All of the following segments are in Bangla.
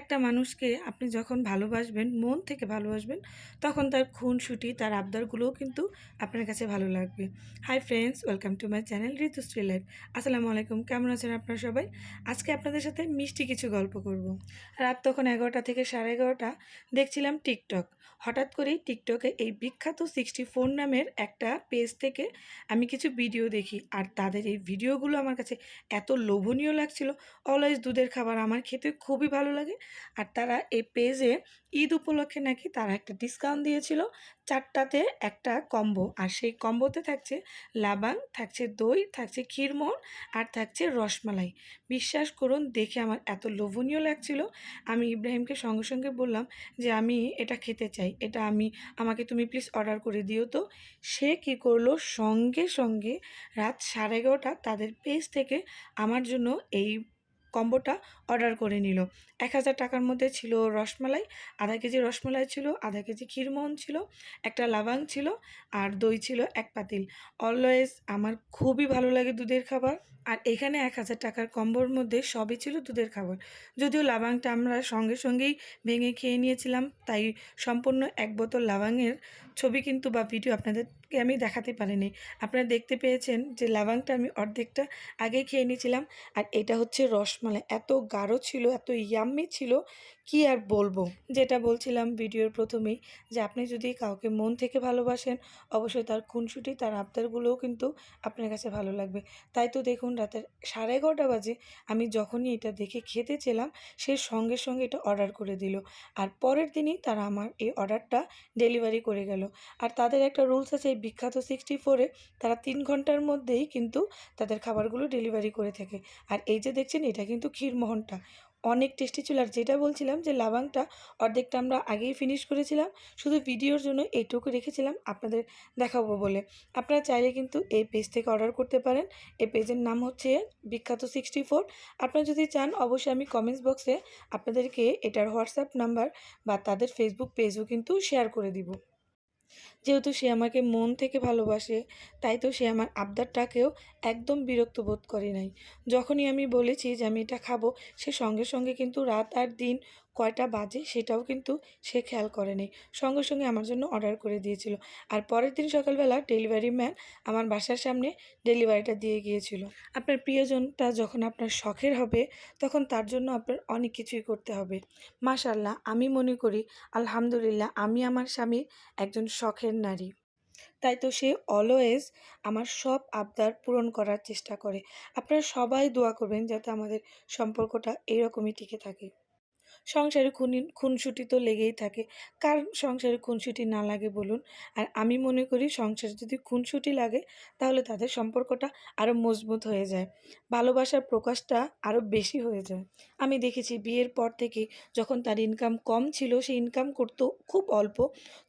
একটা মানুষকে আপনি যখন ভালোবাসবেন, মন থেকে ভালোবাসবেন, তখন তার খুনসুটি, তার আবদারগুলোও কিন্তু আপনার কাছে ভালো লাগবে। Hi friends welcome to my channel Ritushree life আসসালামু আলাইকুম, কেমন আছেন আপনারা সবাই? আজকে আপনাদের সাথে মিষ্টি কিছু গল্প করব। রাত তখন এগারোটা থেকে সাড়ে এগারোটা, দেখছিলাম টিকটক। হঠাৎ করেই টিকটকে এই বিখ্যাত সিক্সটি ফোর নামের একটা পেজ থেকে আমি কিছু ভিডিও দেখি, আর তাদের এই ভিডিওগুলো আমার কাছে এত লোভনীয় লাগছিল। অলওয়েজ দুধের খাবার আমার খেতে খুবই ভালো লাগে আর তারা এই পেজে ঈদ উপলক্ষে নাকি তারা একটা ডিসকাউন্ট দিয়েছিল। চারটাতে একটা কম্বো আর সেই কম্বোতে থাকছে লাবাং, থাকছে দই, থাকছে ক্ষীরমোহন আর থাকছে রসমালাই। বিশ্বাস করুন, দেখে আমার এত লোভনীয় লাগছিল। আমি ইব্রাহিমকে সঙ্গে সঙ্গে বললাম যে, আমি এটা খেতে চাই। এটা আমি, আমাকে তুমি প্লিজ অর্ডার করে দিও তো। সে কি করল? সঙ্গে সঙ্গে রাত সাড়ে এগারোটা তাদের পেজ থেকে আমার জন্য এই কম্বোটা অর্ডার করে নিল। এক হাজার টাকার মধ্যে ছিল রসমালাই, আধা কেজি রসমালাই ছিল, আধা কেজি ক্ষীরমোহন ছিল, একটা লাবাং ছিল আর দই ছিল এক পাতিল। অলওয়েজ আমার খুবই ভালো লাগে দুধের খাবার আর এখানে এক হাজার টাকার কম্বোর মধ্যে সবই ছিল দুধের খাবার। যদিও লাবাংটা আমরা সঙ্গে সঙ্গেই ভেঙে খেয়ে নিয়েছিলাম, তাই সম্পূর্ণ এক বোতল লাবাংয়ের ছবি কিন্তু বা ভিডিও আপনাদেরকে আমি দেখাতে পারিনি। আপনারা দেখতে পেয়েছেন যে লাবাংটা আমি অর্ধেকটা আগে খেয়ে নিয়েছিলাম আর এটা হচ্ছে রসমালাই এত গাঢ় ছিল এত ইয়াম্মি ছিল কি আর বলব? যেটা বলছিলাম ভিডিওর প্রথমেই, যে আপনি যদি কাউকে মন থেকে ভালোবাসেন, অবশ্যই তার খুনসুটি, তার আবদারগুলোও কিন্তু আপনার কাছে ভালো লাগবে। তাই তো দেখুন, রাতের সাড়ে এগারোটা বাজে, আমি যখনই এটা দেখে খেতে চেলাম, সে সঙ্গে সঙ্গে এটা অর্ডার করে দিল। আর পরের দিনই তারা আমার এই অর্ডারটা ডেলিভারি করে গেল। আর তাদের একটা রুলস আছে, এই বিখ্যাত সিক্সটি ফোরে তারা তিন ঘণ্টার মধ্যেই কিন্তু তাদের খাবারগুলো ডেলিভারি করে থাকে। আর এই যে দেখছেন, এটা কিন্তু ক্ষীরমোহনটা। অনেক টেস্টি ছিল। আর যেটা বলছিলাম যে, লাবাংটা অর্ধেকটা আমরা আগেই ফিনিশ করেছিলাম, শুধু ভিডিওর জন্য এইটুকু রেখেছিলাম, আপনাদের দেখাবো বলে। আপনারা চাইলে কিন্তু এই পেজ থেকে অর্ডার করতে পারেন। এই পেজের নাম হচ্ছে বিখ্যাত সিক্সটি ফোর আপনারা যদি চান, অবশ্যই আমি কমেন্টস বক্সে আপনাদেরকে এটার হোয়াটসঅ্যাপ নাম্বার বা তাদের ফেসবুক পেজও কিন্তু শেয়ার করে দিব। যেহেতু সে আমাকে মন থেকে ভালোবাসে, তাই তো সে আমার আবদারটাকেও একদম বিরক্ত বোধ করে নাই। যখনই আমি বলেছি যে আমি এটা খাব, সে সঙ্গে সঙ্গে কিন্তু রাত আর দিন কয়টা বাজে সেটাও কিন্তু সে খেয়াল করেনি। সঙ্গে সঙ্গে আমার জন্য অর্ডার করে দিয়েছিল। আর পরের দিন সকালবেলা ডেলিভারি ম্যান আমার বাসার সামনে ডেলিভারিটা দিয়ে গিয়েছিল। আপনার প্রিয়জনটা যখন আপনার শখের হবে, তখন তার জন্য আপনার অনেক কিছুই করতে হবে। মাশাল্লাহ আমি মনে করি, আলহামদুলিল্লাহ, আমি আমার স্বামীর একজন শখের নারী। তাই তো সে অলওয়েজ আমার সব আবদার পূরণ করার চেষ্টা করে। আপনারা সবাই দোয়া করবেন যাতে আমাদের সম্পর্কটা এরকমই টিকে থাকে। সংসারে খুনি, খুনসুটি তো লেগেই থাকে। কার সংসারে খুনসুটি না লাগে বলুন? আর আমি মনে করি সংসারে যদি খুনসুটি লাগে, তাহলে তাদের সম্পর্কটা আরও মজবুত হয়ে যায়। ভালোবাসার প্রকাশটা আরও বেশি হয়ে যায়। আমি দেখেছি বিয়ের পর থেকে যখন তার ইনকাম কম ছিল, সে ইনকাম করতো খুব অল্প,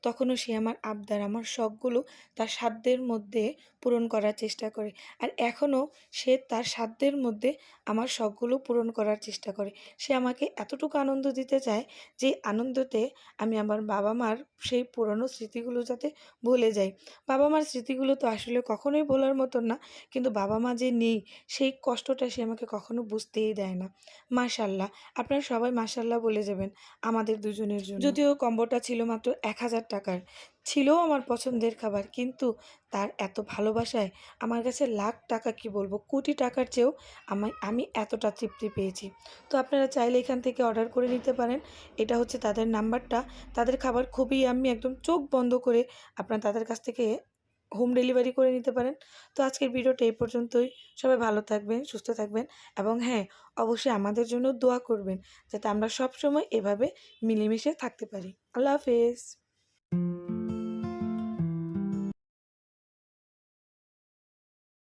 তখনও সে আমার আবদার, আমার শখগুলো তার সাধ্যের মধ্যে পূরণ করার চেষ্টা করে। আর এখনও সে তার সাধ্যের মধ্যে আমার শখগুলো পূরণ করার চেষ্টা করে। সে আমাকে এতটুকু আনন্দ দিতে চায়, যে আনন্দতে আমি আমার বাবা মার সেই পুরনো স্মৃতিগুলো যাতে ভুলে যাই। বাবা মার স্মৃতিগুলো তো আসলে কখনোই ভোলার মতন না, কিন্তু বাবা মা যে নেই, সেই কষ্টটা সে আমাকে কখনো বুঝতেই দেয় না। মাশাল্লাহ, আপনারা সবাই মাশাল্লাহ বলে যাবেন আমাদের দুজনের জন্য। যদিও কম্বোটা ছিল মাত্র এক হাজার টাকার ছিলও আমার পছন্দের খাবার। কিন্তু তার এত ভালোবাসায় আমার কাছে লাখ টাকা, কি বলব, কোটি টাকার চেয়েও আমি আমি এতটা তৃপ্তি পেয়েছি। তো আপনারা চাইলে এখান থেকে অর্ডার করে নিতে পারেন। এটা হচ্ছে তাদের নাম্বারটা। তাদের খাবার খুবই, আমি একদম চোখ বন্ধ করে আপনারা তাদের কাছ থেকে হোম ডেলিভারি করে নিতে পারেন। তো আজকের ভিডিওটা এই পর্যন্তই। সবাই ভালো থাকবেন, সুস্থ থাকবেন এবং হ্যাঁ অবশ্যই আমাদের জন্য দোয়া করবেন যাতে আমরা সব সময় এভাবে মিলেমিশে থাকতে পারি। আল্লাহ হাফেজ।